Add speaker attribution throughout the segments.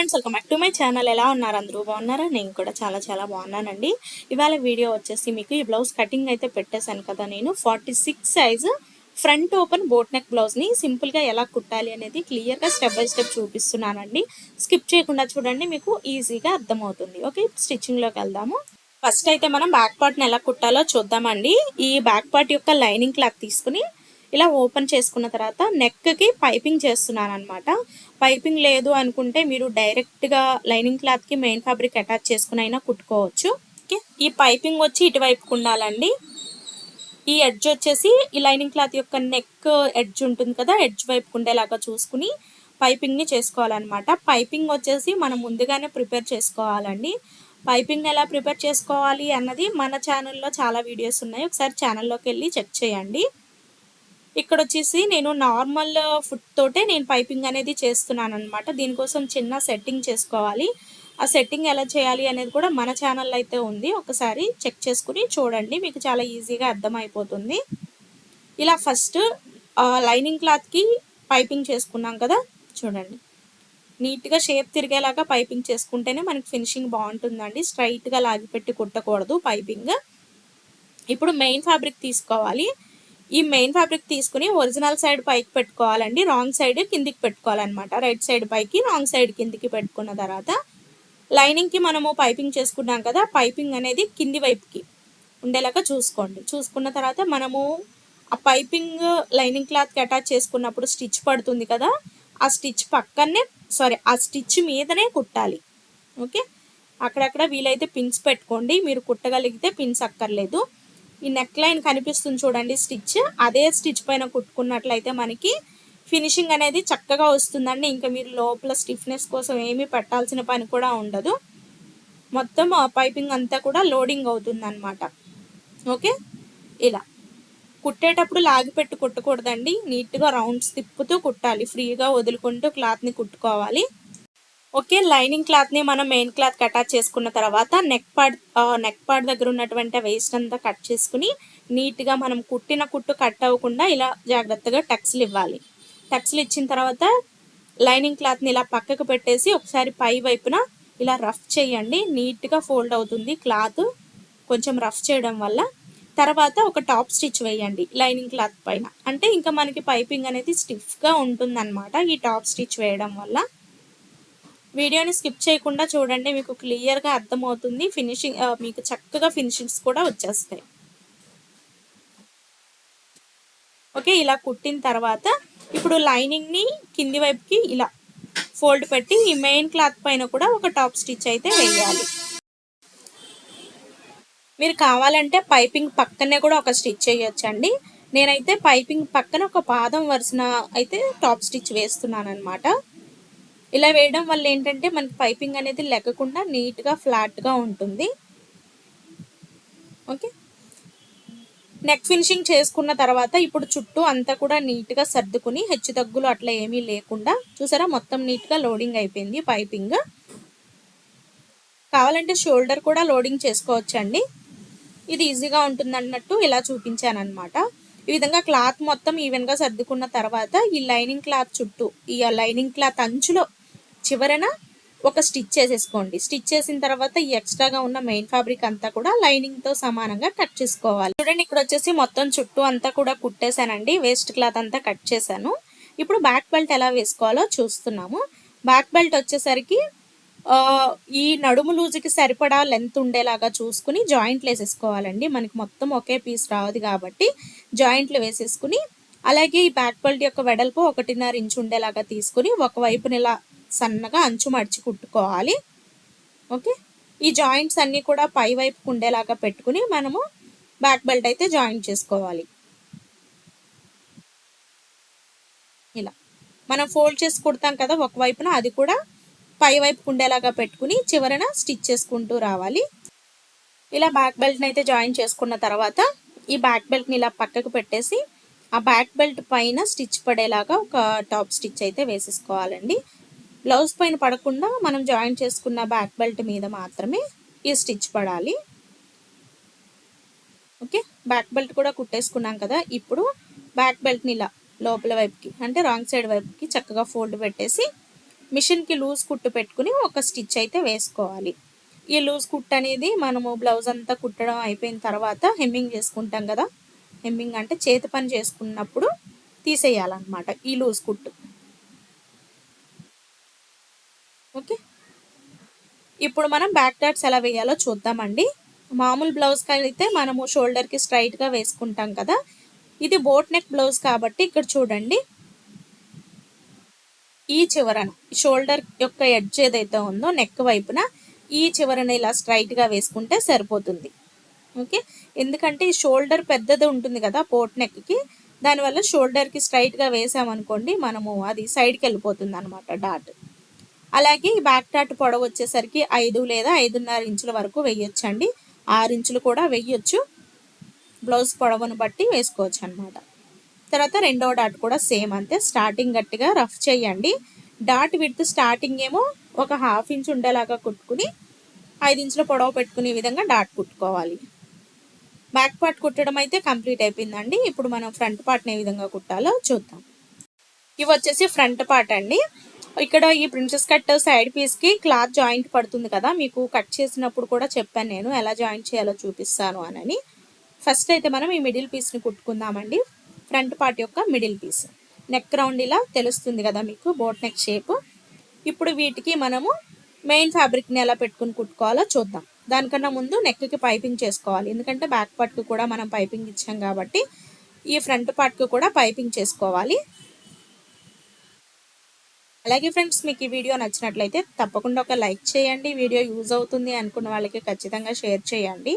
Speaker 1: Friends welcome back to my channel ఎలా ఉన్నారు అందరూ? బాగున్నారా? నేను కూడా చాలా చాలా బాగున్నానండి. ఇవాళ వీడియో వచ్చేసి మీకు ఈ బ్లౌజ్ కటింగ్ అయితే పెట్టేశాను కదా నేను. Forty six size front open boat neck బ్లౌజ్ని సింపుల్గా ఎలా కుట్టాలి అనేది క్లియర్గా స్టెప్ బై స్టెప్ చూపిస్తున్నానండి. స్కిప్ చేయకుండా చూడండి మీకు ఈజీగా అర్థమవుతుంది. ఓకే స్టిచ్చింగ్లోకి వెళ్దాము. ఫస్ట్ అయితే మనం బ్యాక్ పార్ట్ని ఎలా కుట్టాలో చూద్దామండి. ఈ బ్యాక్ పార్ట్ యొక్క లైనింగ్ క్లాత్ తీసుకుని ఇలా ఓపెన్ చేసుకున్న తర్వాత నెక్కి పైపింగ్ చేస్తున్నాను అనమాట పైపింగ్ లేదు అనుకుంటే మీరు డైరెక్ట్గా లైనింగ్ క్లాత్కి మెయిన్ ఫ్యాబ్రిక్ అటాచ్ చేసుకుని అయినా కుట్టుకోవచ్చు. ఓకే? ఈ పైపింగ్ వచ్చి ఇటువైపుకు ఉండాలండి. ఈ ఎడ్జ్ వచ్చేసి ఈ లైనింగ్ క్లాత్ యొక్క నెక్ ఎడ్జ్ ఉంటుంది కదా ఎడ్జ్ వైపుకు ఉండేలాగా చూసుకుని పైపింగ్ని చేసుకోవాలన్నమాట. పైపింగ్ వచ్చేసి మనం ముందుగానే ప్రిపేర్ చేసుకోవాలండి. పైపింగ్ ఎలా ప్రిపేర్ చేసుకోవాలి అన్నది మన ఛానల్లో చాలా వీడియోస్ ఉన్నాయి. ఒకసారి ఛానల్లోకి వెళ్ళి చెక్ చేయండి. ఇక్కడ వచ్చేసి నేను నార్మల్ ఫుడ్ తోటే నేను పైపింగ్ అనేది చేస్తున్నాను అనమాట దీనికోసం చిన్న సెట్టింగ్ చేసుకోవాలి. ఆ సెట్టింగ్ ఎలా చేయాలి అనేది కూడా మన ఛానల్లో అయితే ఉంది. ఒకసారి చెక్ చేసుకుని చూడండి. మీకు చాలా ఈజీగా అర్థమైపోతుంది. ఇలా ఫస్ట్ లైనింగ్ క్లాత్కి పైపింగ్ చేసుకున్నాం కదా? చూడండి. నీట్గా షేప్ తిరిగేలాగా పైపింగ్ చేసుకుంటేనే మనకి ఫినిషింగ్ బాగుంటుందండి. స్ట్రైట్గా లాగిపెట్టి కుట్టకూడదు పైపింగ్. ఇప్పుడు మెయిన్ ఫ్యాబ్రిక్ తీసుకోవాలి. ఈ మెయిన్ ఫ్యాబ్రిక్ తీసుకుని ఒరిజినల్ సైడ్ పైకి పెట్టుకోవాలండి. రాంగ్ సైడ్ కిందికి పెట్టుకోవాలన్నమాట. రైట్ సైడ్ పైకి రాంగ్ సైడ్ కిందికి పెట్టుకున్న తర్వాత లైనింగ్కి మనము పైపింగ్ చేసుకున్నాం కదా పైపింగ్ అనేది కింది వైపుకి ఉండేలాగా చూసుకోండి. చూసుకున్న తర్వాత మనము ఆ పైపింగ్ లైనింగ్ క్లాత్కి అటాచ్ చేసుకున్నప్పుడు స్టిచ్ పడుతుంది కదా ఆ స్టిచ్ పక్కనే సారీ ఆ స్టిచ్ మీదనే కుట్టాలి. ఓకే అక్కడక్కడ వీలైతే పిన్స్ పెట్టుకోండి. మీరు కుట్టగలిగితే పిన్స్ అక్కర్లేదు. ఈ నెక్ లైన్ కనిపిస్తుంది చూడండి స్టిచ్. అదే స్టిచ్ పైన కుట్టుకున్నట్లయితే మనకి ఫినిషింగ్ అనేది చక్కగా వస్తుందండి. ఇంకా మీరు లోపల స్టిఫ్నెస్ కోసం ఏమీ పెట్టాల్సిన పని కూడా ఉండదు. మొత్తం ఆ పైపింగ్ అంతా కూడా లోడింగ్ అవుతుంది అనమాట ఓకే? ఇలా. కుట్టేటప్పుడు లాగి పెట్టి కుట్టకూడదండి. నీట్గా రౌండ్స్ తిప్పుతూ కుట్టాలి. ఫ్రీగా వదులుకుంటూ క్లాత్ని కుట్టుకోవాలి. ఓకే లైనింగ్ క్లాత్ని మనం మెయిన్ క్లాత్ అటాచ్ చేసుకున్న తర్వాత నెక్ పార్ట్ నెక్ పార్ట్ దగ్గర ఉన్నటువంటి వేస్ట్ అంతా కట్ చేసుకుని నీట్గా మనం కుట్టిన కుట్టు కట్ అవ్వకుండా ఇలా జాగ్రత్తగా టక్స్లు ఇవ్వాలి. టక్స్లు ఇచ్చిన తర్వాత లైనింగ్ క్లాత్ని ఇలా పక్కకు పెట్టేసి ఒకసారి పై వైపున ఇలా రఫ్ చేయండి. నీట్గా ఫోల్డ్ అవుతుంది క్లాత్ కొంచెం రఫ్ చేయడం వల్ల. తర్వాత ఒక టాప్ స్టిచ్ వేయండి లైనింగ్ క్లాత్ పైన. అంటే ఇంకా మనకి పైపింగ్ అనేది స్టిఫ్గా ఉంటుందన్నమాట ఈ టాప్ స్టిచ్ వేయడం వల్ల. వీడియోని స్కిప్ చేయకుండా చూడండి మీకు క్లియర్గా అర్థమవుతుంది. ఫినిషింగ్ మీకు చక్కగా ఫినిషింగ్స్ కూడా వచ్చేస్తాయి. ఓకే ఇలా కుట్టిన తర్వాత ఇప్పుడు లైనింగ్ని కింది వైపుకి ఇలా ఫోల్డ్ పెట్టి ఈ మెయిన్ క్లాత్ పైన కూడా ఒక టాప్ స్టిచ్ అయితే వేయాలి. మీరు కావాలంటే పైపింగ్ పక్కనే కూడా ఒక స్టిచ్ చేయొచ్చండి. నేనైతే పైపింగ్ పక్కన ఒక పాదం వరుసన అయితే టాప్ స్టిచ్ వేస్తున్నాను అనమాట ఇలా వేయడం వల్ల ఏంటంటే మనకి పైపింగ్ అనేది లెక్కకుండా నీట్గా ఫ్లాట్గా ఉంటుంది. ఓకే? నెక్ ఫినిషింగ్ చేసుకున్న తర్వాత ఇప్పుడు చుట్టూ అంతా కూడా నీట్గా సర్దుకుని హెచ్చు తగ్గులు అట్లా ఏమీ లేకుండా చూసారా? మొత్తం నీట్గా లోడింగ్ అయిపోయింది పైపింగ్. కావాలంటే షోల్డర్ కూడా లోడింగ్ చేసుకోవచ్చండి. ఇది ఈజీగా ఉంటుంది అన్నట్టు ఇలా చూపించాను అనమాట ఈ విధంగా క్లాత్ మొత్తం ఈవెన్గా సర్దుకున్న తర్వాత ఈ లైనింగ్ క్లాత్ చుట్టూ ఈ లైనింగ్ క్లాత్ అంచులో చివరన ఒక స్టిచ్ చేసేసుకోండి. స్టిచ్ చేసిన తర్వాత ఈ ఎక్స్ట్రాగా ఉన్న మెయిన్ ఫ్యాబ్రిక్ అంతా కూడా లైనింగ్తో సమానంగా కట్ చేసుకోవాలి. చూడండి ఇక్కడ వచ్చేసి మొత్తం చుట్టూ అంతా కూడా కుట్టేశానండి. వేస్ట్ క్లాత్ అంతా కట్ చేశాను. ఇప్పుడు బ్యాక్ బెల్ట్ ఎలా వేసుకోవాలో చూస్తున్నాము. బ్యాక్ బెల్ట్ వచ్చేసరికి ఈ నడుము లూజుకి సరిపడా లెంత్ ఉండేలాగా చూసుకుని జాయింట్లు వేసేసుకోవాలండి. మనకి మొత్తం ఒకే పీస్ రావదు కాబట్టి జాయింట్లు వేసేసుకుని అలాగే ఈ బ్యాక్ బెల్ట్ యొక్క వెడల్పు ఒకటిన్నర ఇంచు ఉండేలాగా తీసుకుని ఒకవైపున ఇలా సన్నగా అంచు మడిచి కుట్టుకోవాలి. ఓకే? ఈ జాయింట్స్ అన్నీ కూడా పై వైపుకు ఉండేలాగా పెట్టుకుని మనము బ్యాక్ బెల్ట్ అయితే జాయింట్ చేసుకోవాలి. ఇలా. మనం ఫోల్డ్ చేసి కుడతాం కదా ఒకవైపున అది కూడా పై వైపు ఉండేలాగా పెట్టుకుని చివరన స్టిచ్ చేసుకుంటూ రావాలి. ఇలా బ్యాక్ బెల్ట్ని అయితే జాయిన్ చేసుకున్న తర్వాత ఈ బ్యాక్ బెల్ట్ని ఇలా పక్కకు పెట్టేసి ఆ బ్యాక్ బెల్ట్ పైన స్టిచ్ పడేలాగా ఒక టాప్ స్టిచ్ అయితే వేసేసుకోవాలండి. బ్లౌజ్ పైన పడకుండా మనం జాయిన్ చేసుకున్న బ్యాక్ బెల్ట్ మీద మాత్రమే ఈ స్టిచ్ పడాలి. ఓకే? బ్యాక్ బెల్ట్ కూడా కుట్టేసుకున్నాం కదా ఇప్పుడు బ్యాక్ బెల్ట్ని ఇలా లోపల వైపుకి అంటే రాంగ్ సైడ్ వైపుకి చక్కగా ఫోల్డ్ పెట్టేసి మిషన్కి లూజ్ కుట్టు పెట్టుకుని ఒక స్టిచ్ అయితే వేసుకోవాలి. ఈ లూజ్ కుట్ అనేది మనము బ్లౌజ్ అంతా కుట్టడం అయిపోయిన తర్వాత హెమ్మింగ్ చేసుకుంటాం కదా హెమ్మింగ్ అంటే చేతి పని చేసుకున్నప్పుడు తీసేయాలన్నమాట ఈ లూజ్ కుట్టు. ఓకే. ఇప్పుడు మనం బ్యాక్ డాట్స్ ఎలా వేయాలో చూద్దామండి. మామూలు బ్లౌజ్కి అయితే మనము షోల్డర్కి స్ట్రైట్గా వేసుకుంటాం కదా. ఇది బోట్ నెక్ బ్లౌజ్ కాబట్టి ఇక్కడ చూడండి. ఈ చివరన షోల్డర్ యొక్క ఎడ్జ్ ఏదైతే ఉందో నెక్ వైపున ఈ చివరన ఇలా స్ట్రైట్గా వేసుకుంటే సరిపోతుంది. ఓకే. ఎందుకంటే ఈ షోల్డర్ పెద్దది ఉంటుంది కదా పోట్ నెక్కి దానివల్ల షోల్డర్కి స్ట్రైట్గా వేసామనుకోండి మనము అది సైడ్కి వెళ్ళిపోతుంది అనమాట డాట్. అలాగే ఈ బ్యాక్ టాట్ పొడవు వచ్చేసరికి ఐదు లేదా ఐదున్నర ఇంచుల వరకు వేయొచ్చండి. ఆరు ఇంచులు కూడా వేయొచ్చు. బ్లౌజ్ పొడవును బట్టి వేసుకోవచ్చు అనమాట తర్వాత రెండో డాట్ కూడా సేమ్ అంతే. స్టార్టింగ్ గట్టిగా రఫ్ చేయండి. డాట్ విడ్త్ స్టార్టింగ్ ఏమో ఒక హాఫ్ ఇంచ్ ఉండేలాగా కుట్టుకుని ఐదు ఇంచుల పొడవు పెట్టుకునే విధంగా డాట్ కుట్టుకోవాలి. బ్యాక్ పార్ట్ కుట్టడం అయితే కంప్లీట్ అయిపోయిందండి. ఇప్పుడు మనం ఫ్రంట్ పార్ట్ని ఏ విధంగా కుట్టాలో చూద్దాం. ఇవి వచ్చేసి ఫ్రంట్ పార్ట్ అండి. ఇక్కడ ఈ ప్రిన్సెస్ కట్ సైడ్ పీస్కి క్లాత్ జాయింట్ పడుతుంది కదా మీకు కట్ చేసినప్పుడు కూడా చెప్పాను నేను ఎలా జాయింట్ చేయాలో చూపిస్తాను అని ఫస్ట్ అయితే మనం ఈ మిడిల్ పీస్ని కుట్టుకుందామండి. ఫ్రంట్ పార్ట్ యొక్క మిడిల్ పీస్ నెక్ రౌండ్ ఇలా తెలుస్తుంది కదా మీకు బోట్ నెక్ షేప్ ఇప్పుడు వీటికి మనము మెయిన్ ఫ్యాబ్రిక్ని ఎలా పెట్టుకుని కుట్టుకోవాలో చూద్దాం. దానికన్నా ముందు నెక్కి పైపింగ్ చేసుకోవాలి. ఎందుకంటే బ్యాక్ పార్ట్కి కూడా మనం పైపింగ్ ఇచ్చాం కాబట్టి ఈ ఫ్రంట్ పార్ట్కి కూడా పైపింగ్ చేసుకోవాలి. అలాగే ఫ్రెండ్స్ మీకు ఈ వీడియో నచ్చినట్లయితే తప్పకుండా ఒక లైక్ చేయండి. వీడియో యూజ్ అవుతుంది అనుకున్న వాళ్ళకి ఖచ్చితంగా షేర్ చేయండి.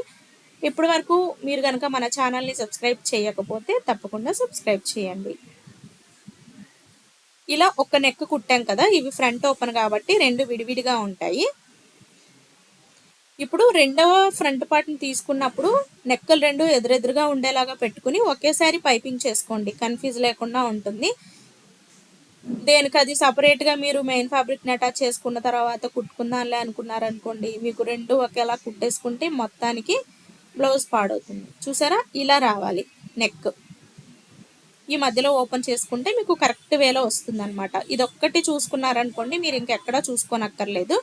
Speaker 1: ఇప్పటి వరకు మీరు కనుక మన ఛానల్ని సబ్స్క్రైబ్ చేయకపోతే తప్పకుండా సబ్స్క్రైబ్ చేయండి. ఇలా ఒక నెక్ కుట్టాం కదా ఇవి ఫ్రంట్ ఓపెన్ కాబట్టి రెండు విడివిడిగా ఉంటాయి. ఇప్పుడు రెండవ ఫ్రంట్ పార్ట్ని తీసుకున్నప్పుడు నెక్కలు రెండు ఎదురెదురుగా ఉండేలాగా పెట్టుకుని ఒకేసారి పైపింగ్ చేసుకోండి. కన్ఫ్యూజ్ లేకుండా ఉంటుంది. దేనికి అది సపరేట్గా మీరు మెయిన్ ఫ్యాబ్రిక్ని అటాచ్ చేసుకున్న తర్వాత కుట్టుకుందాంలే అనుకున్నారనుకోండి మీకు రెండు ఒకేలా కుట్టేసుకుంటే మొత్తానికి బ్లౌజ్ పాడవుతుంది. చూసారా? ఇలా రావాలి నెక్ ఈ మధ్యలో ఓపెన్ చేసుకుంటే మీకు కరెక్ట్ వేలో వస్తుంది అనమాట ఇది ఒక్కటి చూసుకున్నారనుకోండి మీరు ఇంకెక్కడా చూసుకోనక్కర్లేదు.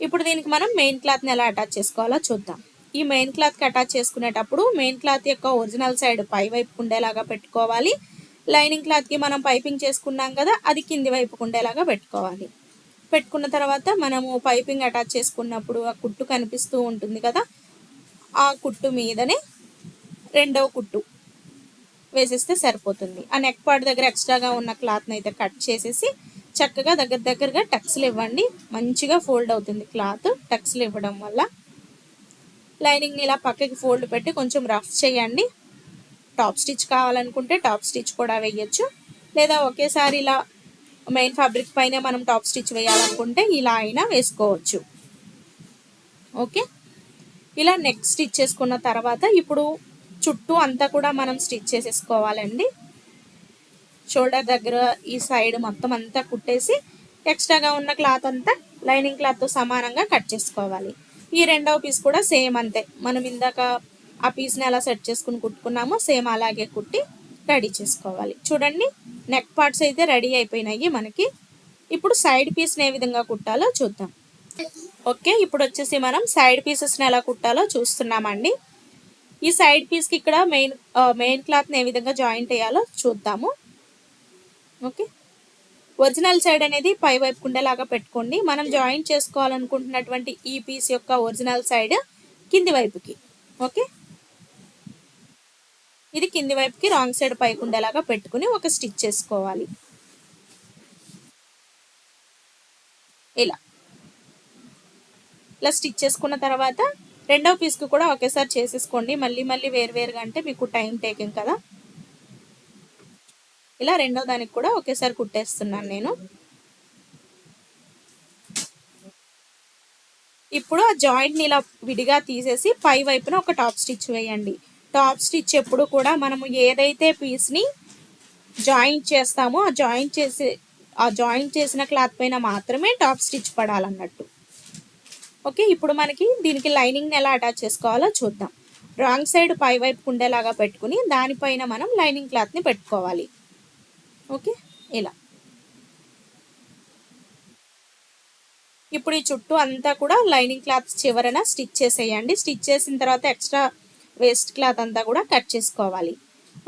Speaker 1: ఇప్పుడు దీనికి మనం మెయిన్ క్లాత్ని ఎలా అటాచ్ చేసుకోవాలో చూద్దాం. ఈ మెయిన్ క్లాత్కి అటాచ్ చేసుకునేటప్పుడు మెయిన్ క్లాత్ యొక్క ఒరిజినల్ సైడ్ పై వైపు ఉండేలాగా పెట్టుకోవాలి. లైనింగ్ క్లాత్కి మనం పైపింగ్ చేసుకున్నాం కదా అది కింది వైపుకు ఉండేలాగా పెట్టుకోవాలి. పెట్టుకున్న తర్వాత మనము పైపింగ్ అటాచ్ చేసుకున్నప్పుడు ఆ కుట్టు కనిపిస్తూ ఉంటుంది కదా ఆ కుట్టు మీదనే రెండవ కుట్టు వేసేస్తే సరిపోతుంది. ఆ నెక్ పార్ట్ దగ్గర ఎక్స్ట్రాగా ఉన్న క్లాత్ని అయితే కట్ చేసేసి చక్కగా దగ్గర దగ్గరగా టక్స్లు ఇవ్వండి. మంచిగా ఫోల్డ్ అవుతుంది క్లాత్ టక్స్లు ఇవ్వడం వల్ల. లైనింగ్ ఇలా పక్కకి ఫోల్డ్ పెట్టి కొంచెం రఫ్ చేయండి. టాప్ స్టిచ్ కావాలనుకుంటే టాప్ స్టిచ్ కూడా వేయచ్చు. లేదా ఒకేసారి ఇలా మెయిన్ ఫ్యాబ్రిక్ పైన మనం టాప్ స్టిచ్ వేయాలనుకుంటే ఇలా అయినా వేసుకోవచ్చు. ఓకే? ఇలా నెక్ స్టిచ్ చేసుకున్న తర్వాత ఇప్పుడు చుట్టూ అంతా కూడా మనం స్టిచ్ చేసేసుకోవాలండి. షోల్డర్ దగ్గర ఈ సైడ్ మొత్తం అంతా కుట్టేసి ఎక్స్ట్రాగా ఉన్న క్లాత్ అంతా లైనింగ్ క్లాత్తో సమానంగా కట్ చేసుకోవాలి. ఈ రెండవ పీస్ కూడా సేమ్ అంతే. మనం ఇందాక ఆ పీస్ని ఎలా సెట్ చేసుకుని కుట్టుకున్నామో. సేమ్ అలాగే కుట్టి రెడీ చేసుకోవాలి. చూడండి నెక్ పార్ట్స్ అయితే రెడీ అయిపోయినాయి మనకి. ఇప్పుడు సైడ్ పీస్ని ఏ విధంగా కుట్టాలో చూద్దాం. ఓకే ఇప్పుడు వచ్చేసి మనం సైడ్ పీసెస్ని ఎలా కుట్టాలో చూస్తున్నామండి. ఈ సైడ్ పీస్కి ఇక్కడ మెయిన్ మెయిన్ క్లాత్ని ఏ విధంగా జాయింట్ అయ్యాలో చూద్దాము. ఓకే ఒరిజినల్ సైడ్ అనేది పై వైపు ఉండేలాగా పెట్టుకోండి. మనం జాయింట్ చేసుకోవాలనుకుంటున్నటువంటి ఈ పీస్ యొక్క ఒరిజినల్ సైడ్ కింది వైపుకి. ఓకే ఇది కింది వైపుకి రాంగ్ సైడ్ పైకి ఉండేలాగా పెట్టుకుని ఒక స్టిచ్ చేసుకోవాలి. ఇలా. ఇలా స్టిచ్ చేసుకున్న తర్వాత రెండవ పీస్కి కూడా ఒకేసారి చేసేసుకోండి. మళ్ళీ మళ్ళీ వేరువేరుగా అంటే మీకు టైం టేకింగ్ కదా. ఇలా రెండో దానికి కూడా ఒకేసారి కుట్టేస్తున్నాను నేను. ఇప్పుడు ఆ జాయింట్ని ఇలా విడిగా తీసేసి పై వైపున ఒక టాప్ స్టిచ్ వేయండి. టాప్ స్టిచ్ ఎప్పుడు కూడా మనము ఏదైతే పీస్ని జాయింట్ చేస్తామో ఆ జాయింట్ చేసి ఆ జాయింట్ చేసిన క్లాత్ పైన మాత్రమే టాప్ స్టిచ్ పడాలన్నట్టు. ఓకే ఇప్పుడు మనకి దీనికి లైనింగ్ని ఎలా అటాచ్ చేసుకోవాలో చూద్దాం. రాంగ్ సైడ్ పై వైపు ఉండేలాగా పెట్టుకుని దానిపైన మనం లైనింగ్ క్లాత్ని పెట్టుకోవాలి. ఓకే ఇలా. ఇప్పుడు ఈ చుట్టూ అంతా కూడా లైనింగ్ క్లాత్ చివరన స్టిచ్ చేసేయండి. స్టిచ్ చేసిన తర్వాత ఎక్స్ట్రా వేస్ట్ క్లాత్ అంతా కూడా కట్ చేసుకోవాలి.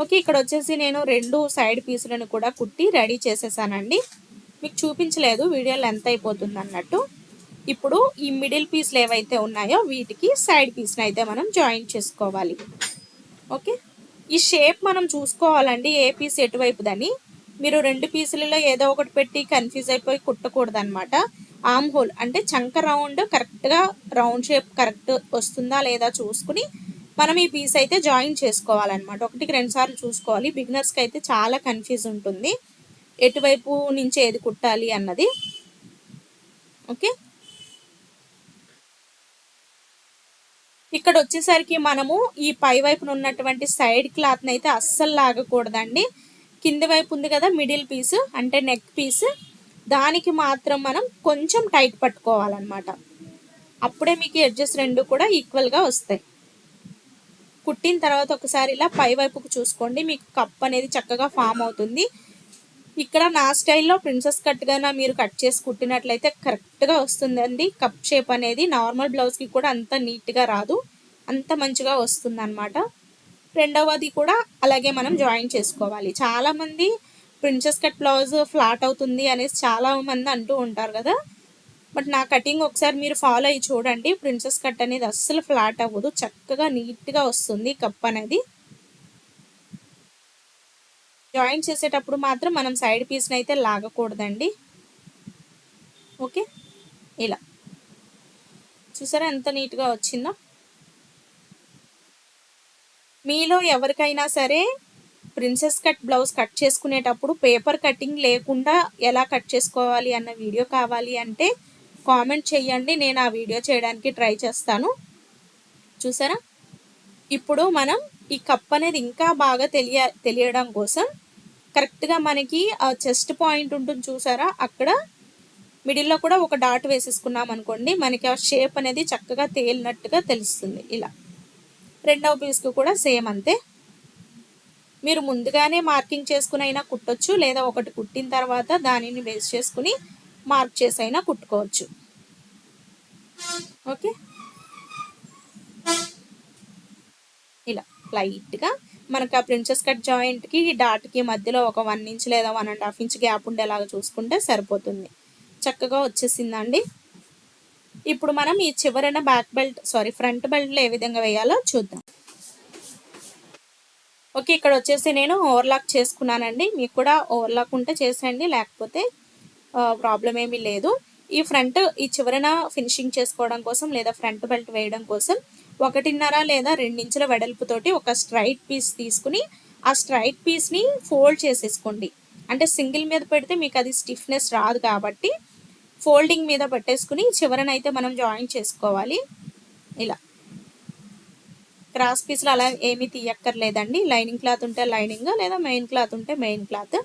Speaker 1: ఓకే ఇక్కడ వచ్చేసి నేను రెండు సైడ్ పీసులను కూడా కుట్టి రెడీ చేసేసానండి. మీకు చూపించలేదు వీడియో లెంత్ అయిపోతుంది అన్నట్టు. ఇప్పుడు ఈ మిడిల్ పీస్లు ఏవైతే ఉన్నాయో వీటికి సైడ్ పీస్ని అయితే మనం జాయిన్ చేసుకోవాలి. ఓకే ఈ షేప్ మనం చూసుకోవాలండి ఏ పీస్ ఎటువైపుదని. మీరు రెండు పీసులలో ఏదో ఒకటి పెట్టి కన్ఫ్యూజ్ అయిపోయి కుట్టకూడదు అనమాట ఆమ్ హోల్ అంటే చంక రౌండ్ కరెక్ట్గా రౌండ్ షేప్ కరెక్ట్ వస్తుందా లేదా చూసుకుని మనం ఈ పీస్ అయితే జాయిన్ చేసుకోవాలన్నమాట. ఒకటికి రెండు సార్లు చూసుకోవాలి. బిగినర్స్కి అయితే చాలా కన్ఫ్యూజ్ ఉంటుంది. ఎటువైపు నుంచి ఏది కుట్టాలి అన్నది. ఓకే ఇక్కడ వచ్చేసరికి మనము ఈ పై వైపున ఉన్నటువంటి సైడ్ క్లాత్ని అయితే అస్సలు లాగకూడదండి. కింది వైపు ఉంది కదా మిడిల్ పీస్ అంటే నెక్ పీస్ దానికి మాత్రం మనం కొంచెం టైట్ పట్టుకోవాలన్నమాట. అప్పుడే మీకు ఎడ్జెస్ రెండు కూడా ఈక్వల్గా వస్తాయి. కుట్టిన తర్వాత ఒకసారి ఇలా పై వైపుకు చూసుకోండి. మీకు కప్ అనేది చక్కగా ఫామ్ అవుతుంది. ఇక్కడ నా స్టైల్లో ప్రిన్సెస్ కట్గా మీరు కట్ చేసి కుట్టినట్లయితే కరెక్ట్గా వస్తుందండి. కప్ షేప్ అనేది నార్మల్ బ్లౌజ్కి కూడా అంత నీట్గా రాదు. అంత మంచిగా వస్తుంది అనమాట రెండవది కూడా అలాగే మనం జాయిన్ చేసుకోవాలి. చాలామంది ప్రిన్సెస్ కట్ బ్లౌజ్ ఫ్లాట్ అవుతుంది అనేసి చాలా మంది అంటూ ఉంటారు కదా. బట్ నా కటింగ్ ఒకసారి మీరు ఫాలో అయ్యి చూడండి. ప్రిన్సెస్ కట్ అనేది అస్సలు ఫ్లాట్ అవ్వదు. చక్కగా నీట్గా వస్తుంది కప్ అనేది. జాయిన్ చేసేటప్పుడు మాత్రం మనం సైడ్ పీస్ని అయితే లాగకూడదండి. ఓకే? ఇలా. చూసారా ఎంత నీట్గా వచ్చిందో? మీలో ఎవరికైనా సరే ప్రిన్సెస్ కట్ బ్లౌజ్ కట్ చేసుకునేటప్పుడు పేపర్ కటింగ్ లేకుండా ఎలా కట్ చేసుకోవాలి అన్న వీడియో కావాలి అంటే కామెంట్ చేయండి నేను ఆ వీడియో చేయడానికి ట్రై చేస్తాను. చూసారా? ఇప్పుడు మనం ఈ కప్ అనేది ఇంకా బాగా తెలియ తెలియడం కోసం కరెక్ట్గా మనకి ఆ చెస్ట్ పాయింట్ ఉంటుంది చూసారా? అక్కడ మిడిల్లో కూడా ఒక డాట్ వేసేసుకున్నాం అనుకోండి మనకి ఆ షేప్ అనేది చక్కగా తేలినట్టుగా తెలుస్తుంది ఇలా. రెండవ పీస్కి కూడా సేమ్ అంతే. మీరు ముందుగానే మార్కింగ్ చేసుకుని అయినా కుట్టొచ్చు లేదా ఒకటి కుట్టిన తర్వాత దానిని బేస్ చేసుకుని మార్క్ చేసి అయినా కుట్టుకోవచ్చు. ఓకే? ఇలా లైట్గా మనకు ఆ ప్రిన్సెస్ కట్ జాయింట్కి డాట్కి మధ్యలో ఒక వన్ ఇంచ్ లేదా one and half inch gap ఉండేలాగా చూసుకుంటే సరిపోతుంది. చక్కగా వచ్చేసిందండి. ఇప్పుడు మనం ఈ చివరన బ్యాక్ బెల్ట్ సారీ ఫ్రంట్ బెల్ట్లో ఏ విధంగా వేయాలో చూద్దాం. ఓకే ఇక్కడ వచ్చేసి నేను ఓవర్లాక్ చేసుకున్నానండి. మీకు కూడా ఓవర్లాక్ ఉంటే చేసేయండి లేకపోతే ప్రాబ్లం ఏమీ లేదు. ఈ ఫ్రంట్ ఈ చివరన ఫినిషింగ్ చేసుకోవడం కోసం లేదా ఫ్రంట్ బెల్ట్ వేయడం కోసం ఒకటిన్నర లేదా రెండించుల వెడల్పుతోటి ఒక స్ట్రైట్ పీస్ తీసుకుని ఆ స్ట్రైట్ పీస్ని ఫోల్డ్ చేసేసుకోండి. అంటే సింగిల్ మీద పెడితే మీకు అది స్టిఫ్నెస్ రాదు కాబట్టి ఫోల్డింగ్ మీద పెట్టేసుకుని చివరనైతే మనం జాయిన్ చేసుకోవాలి. ఇలా. క్రాస్ పీస్లు అలా ఏమీ తీయక్కర్లేదండి. లైనింగ్ క్లాత్ ఉంటే లైనింగ్ లేదా మెయిన్ క్లాత్ ఉంటే మెయిన్ క్లాత్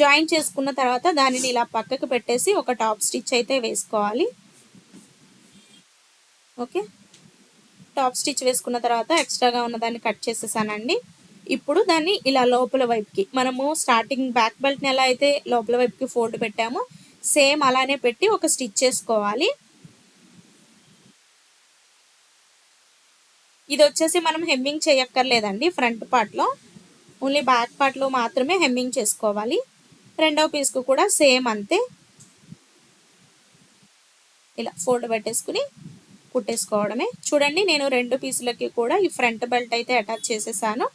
Speaker 1: జాయిన్ చేసుకున్న తర్వాత దానిని ఇలా పక్కకు పెట్టేసి ఒక టాప్ స్టిచ్ అయితే వేసుకోవాలి. ఓకే? టాప్ స్టిచ్ వేసుకున్న తర్వాత ఎక్స్ట్రాగా ఉన్న దాన్ని కట్ చేసేసానండి. ఇప్పుడు దాన్ని ఇలా లోపల వైపుకి మనము స్టార్టింగ్ బ్యాక్ బెల్ట్ని ఎలా అయితే లోపల వైపుకి ఫోల్డ్ పెట్టామో సేమ్ అలానే పెట్టి ఒక స్టిచ్ చేసుకోవాలి. ఇది వచ్చేసి మనం హెమ్మింగ్ చేయక్కర్లేదండి ఫ్రంట్ పార్ట్లో. ఓన్లీ బ్యాక్ పార్ట్లో మాత్రమే హెమ్మింగ్ చేసుకోవాలి. రెండవ పీస్కు కూడా సేమ్ అంతే. ఇలా ఫోల్డ్ పెట్టేసుకుని కుట్టేసుకోవడమే. చూడండి నేను రెండు పీసులకి కూడా ఈ ఫ్రంట్ బెల్ట్ అయితే అటాచ్ చేసేసాను.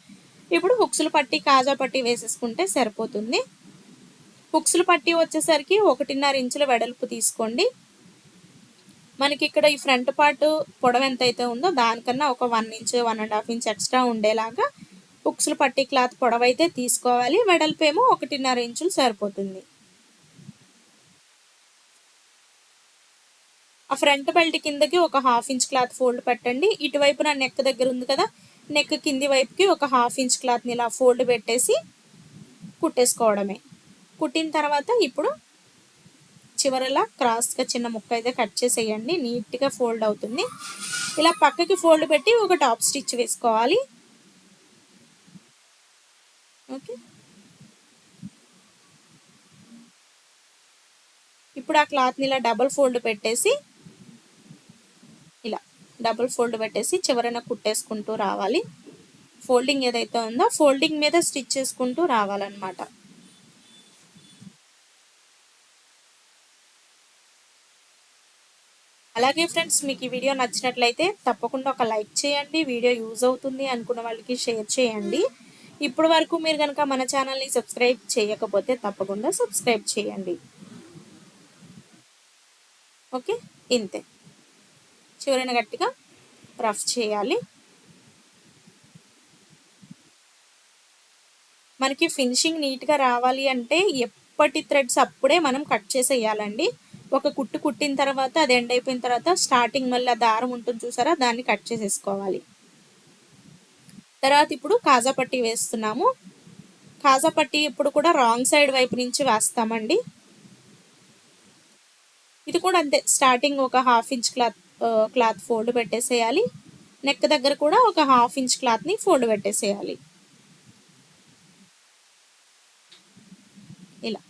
Speaker 1: ఇప్పుడు హుక్స్లు పట్టి కాజా పట్టి వేసేసుకుంటే సరిపోతుంది. హుక్స్లు పట్టి వచ్చేసరికి ఒకటిన్నర ఇంచుల వెడల్పు తీసుకోండి. మనకి ఇక్కడ ఈ ఫ్రంట్ పార్ట్ పొడవు ఎంత అయితే ఉందో దానికన్నా ఒక one inch one and half inch extra ఉండేలాగా హుక్స్లు పట్టి క్లాత్ పొడవైతే తీసుకోవాలి. వెడల్పు ఏమో ఒకటిన్నర ఇంచులు సరిపోతుంది. ఆ ఫ్రంట్ బెల్ట్ కిందకి ఒక హాఫ్ ఇంచ్ క్లాత్ ఫోల్డ్ పెట్టండి. ఇటువైపు నా నెక్ దగ్గర ఉంది కదా నెక్ కింది వైపుకి ఒక హాఫ్ ఇంచ్ క్లాత్ని ఇలా ఫోల్డ్ పెట్టేసి కుట్టేసుకోవడమే. కుట్టిన తర్వాత ఇప్పుడు చివరలా క్రాస్గా చిన్న ముక్క అయితే కట్ చేసేయండి. నీట్గా ఫోల్డ్ అవుతుంది. ఇలా పక్కకి ఫోల్డ్ పెట్టి ఒక టాప్ స్టిచ్ వేసుకోవాలి. ఓకే. ఇప్పుడు ఆ క్లాత్ని ఇలా డబుల్ ఫోల్డ్ పెట్టేసి ఇలా డబుల్ ఫోల్డ్ పెట్టేసి చివరన కుట్టేసుకుంటూ రావాలి. ఫోల్డింగ్ ఏదైతే ఉందో ఫోల్డింగ్ మీద స్టిచ్ చేసుకుంటూ రావాలన్నమాట. అలాగే ఫ్రెండ్స్ మీకు ఈ వీడియో నచ్చినట్లయితే తప్పకుండా ఒక లైక్ చేయండి. వీడియో యూజ్ అవుతుంది అనుకున్న వాళ్ళకి షేర్ చేయండి. ఇప్పుడు వరకు మీరు కనుక మన ఛానల్ని సబ్స్క్రైబ్ చేయకపోతే తప్పకుండా సబ్స్క్రైబ్ చేయండి. ఓకే? ఇంతే. చివరిన గట్టిగా రఫ్ చేయాలి. మనకి ఫినిషింగ్ నీట్గా రావాలి అంటే ఎప్పటి థ్రెడ్స్ అప్పుడే మనం కట్ చేసేయాలండి. ఒక కుట్టు కుట్టిన తర్వాత అది ఎండ్ అయిపోయిన తర్వాత స్టార్టింగ్ మళ్ళీ దారం ఉంటుంది చూసారా? దాన్ని కట్ చేసేసుకోవాలి. తర్వాత ఇప్పుడు కాజా పట్టి వేస్తున్నాము. కాజా పట్టి ఇప్పుడు కూడా రాంగ్ సైడ్ వైపు నుంచి వేస్తామండి. ఇది కూడా అంతే స్టార్టింగ్ ఒక half inch cloth cloth fold పెట్టేసేయాలి. నెక్ దగ్గర కూడా ఒక హాఫ్ ఇంచ్ క్లాత్ని ఫోల్డ్ పెట్టేసేయాలి ఇలా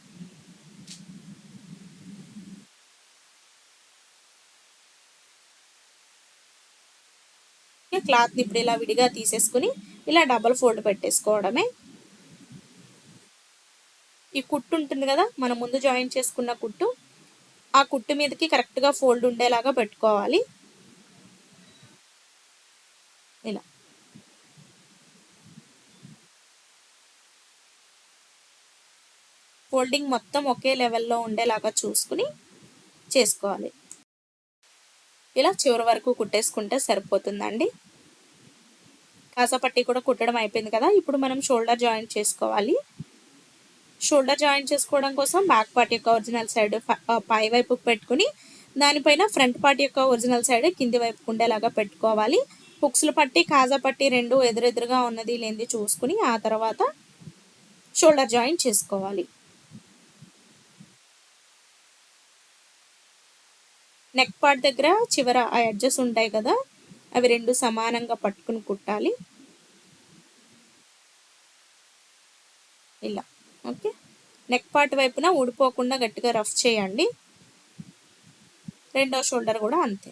Speaker 1: క్లాత్ని ఇప్పుడు ఇలా విడిగా తీసేసుకుని ఇలా డబల్ ఫోల్డ్ పెట్టేసుకోవడమే. ఈ కుట్టు ఉంటుంది కదా మనం ముందు జాయిన్ చేసుకున్న కుట్టు ఆ కుట్టు మీదకి కరెక్ట్గా ఫోల్డ్ ఉండేలాగా పెట్టుకోవాలి. ఇలా. ఫోల్డింగ్ మొత్తం ఒకే లెవెల్లో ఉండేలాగా చూసుకుని చేసుకోవాలి. ఇలా చివరి వరకు కుట్టేసుకుంటే సరిపోతుందండి. కాసాపట్టి కూడా కుట్టడం అయిపోయింది కదా ఇప్పుడు మనం షోల్డర్ జాయింట్ చేసుకోవాలి. షోల్డర్ జాయింట్ చేసుకోవడం కోసం బ్యాక్ పార్ట్ యొక్క ఒరిజినల్ సైడ్ పై వైపుకు పెట్టుకుని దానిపైన ఫ్రంట్ పార్ట్ యొక్క ఒరిజినల్ సైడ్ కింది వైపు ఉండేలాగా పెట్టుకోవాలి. హుక్స్లు పట్టి కాజా పట్టి రెండు ఎదురెదురుగా ఉన్నది లేనిది చూసుకుని ఆ తర్వాత షోల్డర్ జాయింట్ చేసుకోవాలి. నెక్ పార్ట్ దగ్గర చివర ఆ ఎడ్జెస్ ఉంటాయి కదా అవి రెండు సమానంగా పట్టుకుని కుట్టాలి. ఇలా ఓకే. నెక్ పార్ట్ వైపున ఊడిపోకుండా గట్టిగా రఫ్ చేయండి. రెండో షోల్డర్ కూడా అంతే.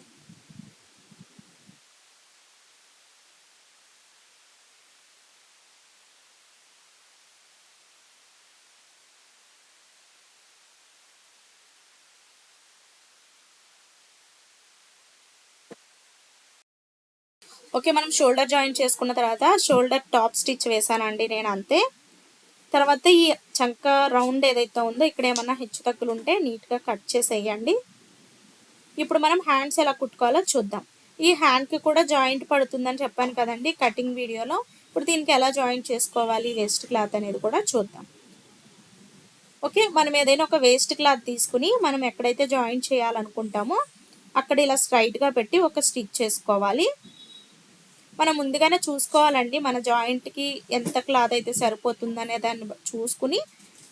Speaker 1: ఓకే మనం షోల్డర్ జాయిన్ చేసుకున్న తర్వాత షోల్డర్ టాప్ స్టిచ్ వేసానండి నేను అంతే. తర్వాత ఈ చంక రౌండ్ ఏదైతే ఉందో ఇక్కడ ఏమన్నా హెచ్చు తగ్గులు ఉంటే నీట్గా కట్ చేసేయండి. ఇప్పుడు మనం హ్యాండ్స్ ఎలా కుట్టుకోవాలో చూద్దాం. ఈ హ్యాండ్కి కూడా జాయింట్ పడుతుందని చెప్పాను కదండి కటింగ్ వీడియోలో. ఇప్పుడు దీనికి ఎలా జాయింట్ చేసుకోవాలి వేస్ట్ క్లాత్ అనేది కూడా చూద్దాం. ఓకే మనం ఏదైనా ఒక వేస్ట్ క్లాత్ తీసుకుని మనం ఎక్కడైతే జాయింట్ చేయాలనుకుంటామో అక్కడ ఇలా స్ట్రైట్గా పెట్టి ఒక స్టిచ్ చేసుకోవాలి. మనం ముందుగానే చూసుకోవాలండి. మన జాయింట్కి ఎంత క్లాత్ అయితే సరిపోతుందనే దాన్ని చూసుకుని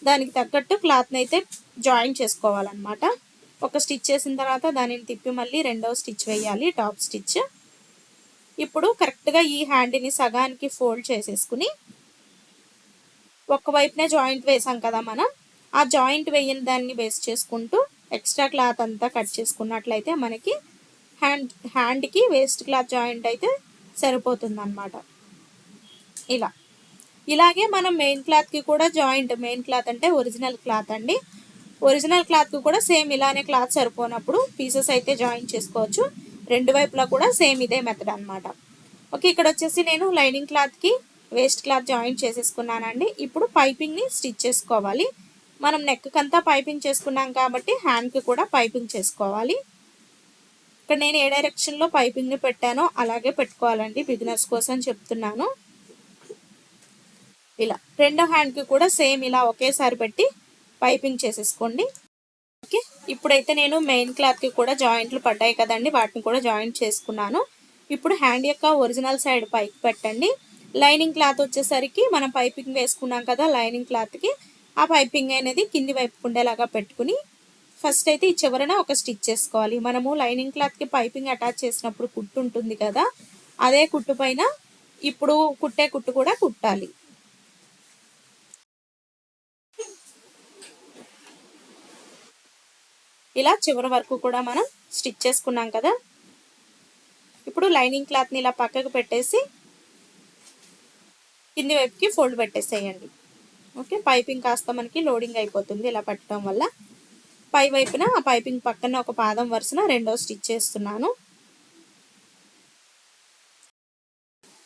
Speaker 1: దానికి తగ్గట్టు క్లాత్ని అయితే జాయిన్ చేసుకోవాలన్నమాట. ఒక స్టిచ్ చేసిన తర్వాత దానిని తిప్పి మళ్ళీ రెండవ స్టిచ్ వేయాలి టాప్ స్టిచ్. ఇప్పుడు కరెక్ట్గా ఈ హ్యాండ్ని సగానికి ఫోల్డ్ చేసేసుకుని ఒక వైపునే జాయింట్ వేసాం కదా మనం. ఆ జాయింట్ వేయిన దాన్ని బేస్ చేసుకుంటూ ఎక్స్ట్రా క్లాత్ అంతా కట్ చేసుకున్నట్లయితే మనకి హ్యాండ్ హ్యాండ్కి వేస్ట్ క్లాత్ జాయింట్ అయితే సరిపోతుందన్నమాట. ఇలా. ఇలాగే మనం మెయిన్ క్లాత్కి కూడా జాయింట్ మెయిన్ క్లాత్ అంటే ఒరిజినల్ క్లాత్ అండి. ఒరిజినల్ క్లాత్కి కూడా సేమ్ ఇలానే క్లాత్ సరిపోనప్పుడు పీసెస్ అయితే జాయిన్ చేసుకోవచ్చు. రెండు వైపులా కూడా సేమ్ ఇదే మెథడ్ అనమాట ఓకే ఇక్కడ వచ్చేసి నేను లైనింగ్ క్లాత్కి వేస్ట్ క్లాత్ జాయిన్ చేసేసుకున్నానండి. ఇప్పుడు పైపింగ్ని స్టిచ్ చేసుకోవాలి. మనం నెక్ అంతా పైపింగ్ చేసుకున్నాం కాబట్టి హ్యాండ్కి కూడా పైపింగ్ చేసుకోవాలి. ఇక్కడ నేను ఏ డైరెక్షన్లో పైపింగ్ని పెట్టానో అలాగే పెట్టుకోవాలండి బిగినర్స్ కోసం చెప్తున్నాను. ఇలా రెండో హ్యాండ్కి కూడా సేమ్ ఇలా ఒకేసారి పెట్టి పైపింగ్ చేసేసుకోండి. ఓకే ఇప్పుడైతే నేను మెయిన్ క్లాత్కి కూడా జాయింట్లు పడ్డాయి కదండి వాటిని కూడా జాయింట్ చేసుకున్నాను. ఇప్పుడు హ్యాండ్ యొక్క ఒరిజినల్ సైడ్ పైకి పెట్టండి. లైనింగ్ క్లాత్ వచ్చేసరికి మనం పైపింగ్ వేసుకున్నాం కదా లైనింగ్ క్లాత్కి ఆ పైపింగ్ అనేది కింది వైపు ఉండేలాగా పెట్టుకుని ఫస్ట్ అయితే ఈ చివరన ఒక స్టిచ్ చేసుకోవాలి. మనము లైనింగ్ క్లాత్కి పైపింగ్ అటాచ్ చేసినప్పుడు కుట్టు ఉంటుంది కదా అదే కుట్టు పైన ఇప్పుడు కుట్టే కుట్టు కూడా కుట్టాలి. ఇలా చివరి వరకు కూడా మనం స్టిచ్ చేసుకున్నాం కదా. ఇప్పుడు లైనింగ్ క్లాత్ని ఇలా పక్కకు పెట్టేసి కింది వైపుకి ఫోల్డ్ పెట్టేసేయండి. ఓకే పైపింగ్ కాస్త మనకి లోడింగ్ అయిపోతుంది ఇలా పెట్టడం వల్ల. పై వైపున ఆ పైపింగ్ పక్కన ఒక పాదం వరుసన రెండో స్టిచ్ చేస్తున్నాను.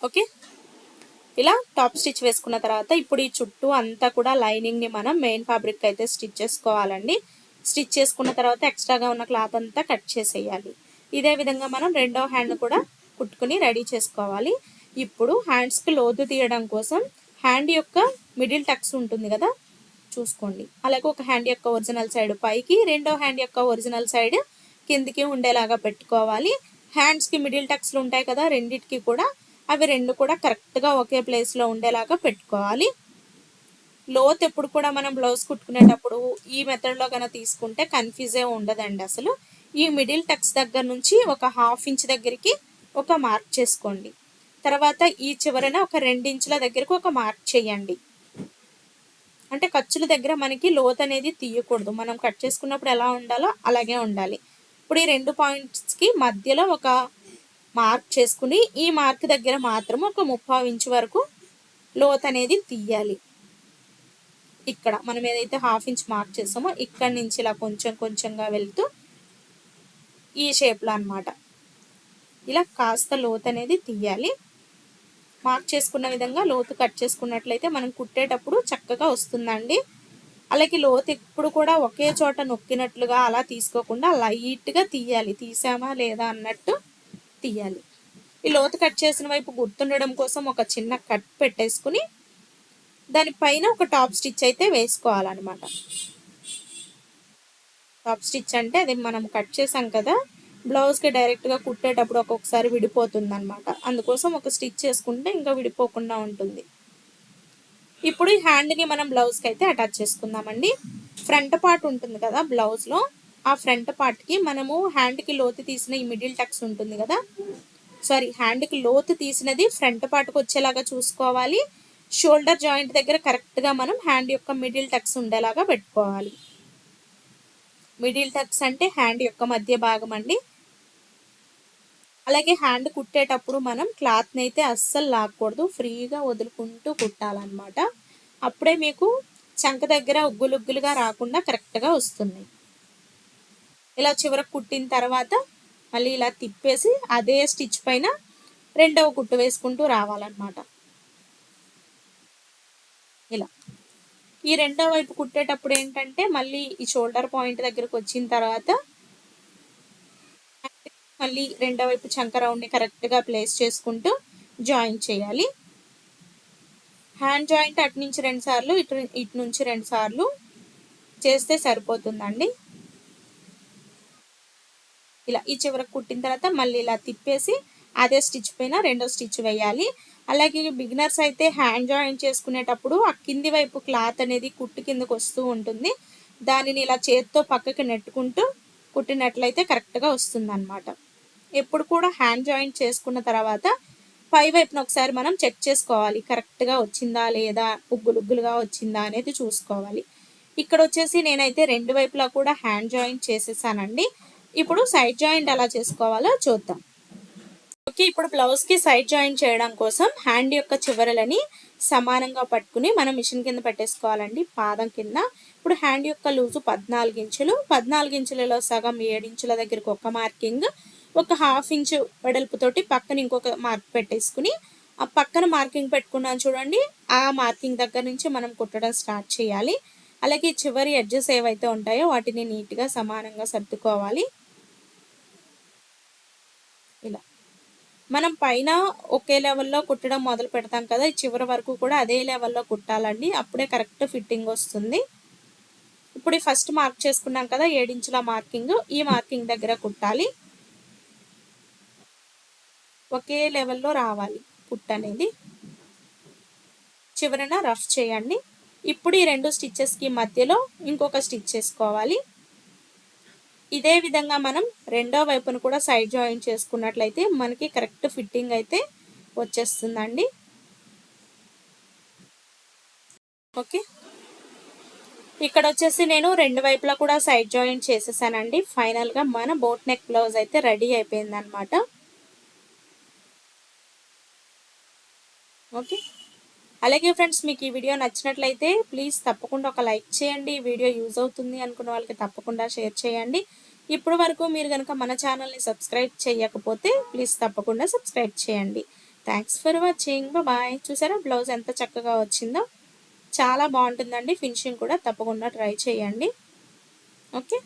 Speaker 1: ఓకే? ఇలా టాప్ స్టిచ్ వేసుకున్న తర్వాత ఇప్పుడు ఈ చుట్టూ అంతా కూడా లైనింగ్ని మనం మెయిన్ ఫ్యాబ్రిక్ అయితే స్టిచ్ చేసుకోవాలండి. స్టిచ్ చేసుకున్న తర్వాత ఎక్స్ట్రాగా ఉన్న క్లాత్ అంతా కట్ చేసేయాలి. ఇదే విధంగా మనం రెండో హ్యాండ్ కూడా కుట్టుకుని రెడీ చేసుకోవాలి. ఇప్పుడు హ్యాండ్స్కి లోతు తీయడం కోసం హ్యాండ్ యొక్క మిడిల్ టక్స్ ఉంటుంది కదా చూసుకోండి. అలాగే ఒక హ్యాండ్ యొక్క ఒరిజినల్ సైడ్ పైకి రెండో హ్యాండ్ యొక్క ఒరిజినల్ సైడ్ కిందికి ఉండేలాగా పెట్టుకోవాలి. హ్యాండ్స్కి మిడిల్ టక్స్లు ఉంటాయి కదా రెండిటికి కూడా అవి రెండు కూడా కరెక్ట్గా ఒకే ప్లేస్లో ఉండేలాగా పెట్టుకోవాలి. లోత్ ఎప్పుడు కూడా మనం బ్లౌజ్ కుట్టుకునేటప్పుడు ఈ మెథడ్లో కనుక తీసుకుంటే కన్ఫ్యూజే ఉండదండి అసలు. ఈ మిడిల్ టక్స్ దగ్గర నుంచి ఒక హాఫ్ ఇంచ్ దగ్గరికి ఒక మార్క్ చేసుకోండి. తర్వాత ఈ చివరన ఒక రెండించుల దగ్గరకు ఒక మార్క్ చేయండి. అంటే ఖర్చుల దగ్గర మనకి లోత్ అనేది తీయకూడదు. మనం కట్ చేసుకున్నప్పుడు ఎలా ఉండాలో అలాగే ఉండాలి. ఇప్పుడు ఈ రెండు పాయింట్స్కి మధ్యలో ఒక మార్క్ చేసుకుని ఈ మార్క్ దగ్గర మాత్రం ఒక ముప్పై ఇంచు వరకు లోత్ అనేది తీయాలి. ఇక్కడ మనం ఏదైతే హాఫ్ ఇంచ్ మార్క్ చేసామో ఇక్కడ నుంచి ఇలా కొంచెం కొంచెంగా వెళ్తూ ఈ షేప్లో అనమాట ఇలా కాస్త లోత్ అనేది తీయాలి. మార్క్ చేసుకున్న విధంగా లోతు కట్ చేసుకున్నట్లయితే మనం కుట్టేటప్పుడు చక్కగా వస్తుందండి. అలాగే లోతు ఎప్పుడు కూడా ఒకే చోట నొక్కినట్లుగా అలా తీసుకోకుండా లైట్గా తీయాలి. తీసామా లేదా అన్నట్టు తీయాలి. ఈ లోతు కట్ చేసిన వైపు గుర్తుండడం కోసం ఒక చిన్న కట్ పెట్టేసుకుని దానిపైన ఒక టాప్ స్టిచ్ అయితే వేసుకోవాలన్నమాట. టాప్ స్టిచ్ అంటే అది మనం కట్ చేసాం కదా బ్లౌజ్కి డైరెక్ట్గా కుట్టేటప్పుడు ఒక్కొక్కసారి విడిపోతుంది అనమాట అందుకోసం ఒక స్టిచ్ చేసుకుంటే ఇంకా విడిపోకుండా ఉంటుంది. ఇప్పుడు ఈ హ్యాండ్ని మనం బ్లౌజ్కి అయితే అటాచ్ చేసుకుందామండి. ఫ్రంట్ పార్ట్ ఉంటుంది కదా బ్లౌజ్లో ఆ ఫ్రంట్ పార్ట్కి మనము హ్యాండ్కి లోతు తీసిన ఈ మిడిల్ టక్స్ ఉంటుంది కదా? సారీ హ్యాండ్కి లోతు తీసినది ఫ్రంట్ పార్ట్కి వచ్చేలాగా చూసుకోవాలి. షోల్డర్ జాయింట్ దగ్గర కరెక్ట్గా మనం హ్యాండ్ యొక్క మిడిల్ టక్స్ ఉండేలాగా పెట్టుకోవాలి. మిడిల్ టక్స్ అంటే హ్యాండ్ యొక్క మధ్య భాగం అండి. అలాగే హ్యాండ్ కుట్టేటప్పుడు మనం క్లాత్ని అయితే అస్సలు లాక్కూడదు. ఫ్రీగా వదులుకుంటూ కుట్టాలన్నమాట. అప్పుడే మీకు చంక దగ్గర ఉగ్గులుగ్గులుగా రాకుండా కరెక్ట్గా వస్తుంది. ఇలా చివరకు కుట్టిన తర్వాత మళ్ళీ ఇలా తిప్పేసి అదే స్టిచ్ పైన రెండవ కుట్టు వేసుకుంటూ రావాలన్నమాట. ఇలా. ఈ రెండో వైపు కుట్టేటప్పుడు ఏంటంటే మళ్ళీ ఈ షోల్డర్ పాయింట్ దగ్గరకు వచ్చిన తర్వాత మళ్ళీ రెండో వైపు చంక రౌండ్ని కరెక్ట్గా ప్లేస్ చేసుకుంటూ జాయిన్ చేయాలి. హ్యాండ్ జాయింట్ అటు నుంచి రెండు సార్లు ఇటు ఇటు నుంచి రెండు సార్లు చేస్తే సరిపోతుందండి. ఇలా ఈ చివరకు కుట్టిన తర్వాత మళ్ళీ ఇలా తిప్పేసి అదే స్టిచ్ పైన రెండో స్టిచ్ వేయాలి. అలాగే బిగినర్స్ అయితే హ్యాండ్ జాయిన్ చేసుకునేటప్పుడు ఆ కింది వైపు క్లాత్ అనేది కుట్టు కిందకు వస్తూ ఉంటుంది. దానిని ఇలా చేత్తో పక్కకి నెట్టుకుంటూ కుట్టినట్లయితే కరెక్ట్గా వస్తుంది ఎప్పుడు కూడా హ్యాండ్ జాయింట్ చేసుకున్న తర్వాత పై వైపున ఒకసారి మనం చెక్ చేసుకోవాలి. కరెక్ట్గా వచ్చిందా లేదా? ఉగ్గులుగ్గులుగా వచ్చిందా అనేది చూసుకోవాలి. ఇక్కడ వచ్చేసి నేనైతే రెండు వైపులా కూడా హ్యాండ్ జాయింట్ చేసేసానండి. ఇప్పుడు సైడ్ జాయింట్ ఎలా చేసుకోవాలో చూద్దాం. ఓకే ఇప్పుడు బ్లౌజ్కి సైడ్ జాయింట్ చేయడం కోసం హ్యాండ్ యొక్క చివరలని సమానంగా పట్టుకుని మనం మిషన్ కింద పెట్టేసుకోవాలండి. పాదం కింద. ఇప్పుడు హ్యాండ్ యొక్క లూజు పద్నాలుగు ఇంచులు. పద్నాలుగు ఇంచులలో సగం ఏడు ఇంచుల దగ్గరకు ఒక మార్కింగ్ ఒక హాఫ్ ఇంచు వెడల్పుతోటి పక్కన ఇంకొక మార్క్ పెట్టేసుకుని ఆ పక్కన మార్కింగ్ పెట్టుకున్నాను చూడండి ఆ మార్కింగ్ దగ్గర నుంచి మనం కుట్టడం స్టార్ట్ చేయాలి. అలాగే చివరి ఎడ్జెస్ ఏవైతే ఉంటాయో వాటిని నీట్గా సమానంగా సర్దుకోవాలి. ఇలా. మనం పైన ఒకే లెవెల్లో కుట్టడం మొదలు పెడతాం కదా చివరి వరకు కూడా అదే లెవెల్లో కుట్టాలండి. అప్పుడే కరెక్ట్ ఫిట్టింగ్ వస్తుంది. ఇప్పుడు ఫస్ట్ మార్క్ చేసుకున్నాం కదా ఏడించుల మార్కింగ్ ఈ మార్కింగ్ దగ్గర కుట్టాలి. ఒకే లెవెల్లో రావాలి. పుట్ అనేది. చివరన రఫ్ చేయండి. ఇప్పుడు ఈ రెండు స్టిచ్చెస్కి మధ్యలో ఇంకొక స్టిచ్ చేసుకోవాలి. ఇదే విధంగా మనం రెండో వైపును కూడా సైడ్ జాయిన్ చేసుకున్నట్లయితే మనకి కరెక్ట్ ఫిట్టింగ్ అయితే వచ్చేస్తుందండి. ఓకే. ఇక్కడ వచ్చేసి నేను రెండు వైపులా కూడా సైడ్ జాయిన్ చేసేసానండి. ఫైనల్గా మన బోట్ నెక్ బ్లౌజ్ అయితే రెడీ అయిపోయింది ఓకే అలాగే ఫ్రెండ్స్ మీకు ఈ వీడియో నచ్చినట్లయితే ప్లీజ్ తప్పకుండా ఒక లైక్ చేయండి. ఈ వీడియో యూజ్ అవుతుంది అనుకున్న వాళ్ళకి తప్పకుండా షేర్ చేయండి. ఇప్పుడు వరకు మీరు కనుక మన ఛానల్ని సబ్స్క్రైబ్ చేయకపోతే ప్లీజ్ తప్పకుండా సబ్స్క్రైబ్ చేయండి. థ్యాంక్స్ ఫర్ వాచింగ్ బాయ్ చూసారా బ్లౌజ్ ఎంత చక్కగా వచ్చిందో? చాలా బాగుంటుందండి. ఫినిషింగ్ కూడా తప్పకుండా ట్రై చేయండి. ఓకే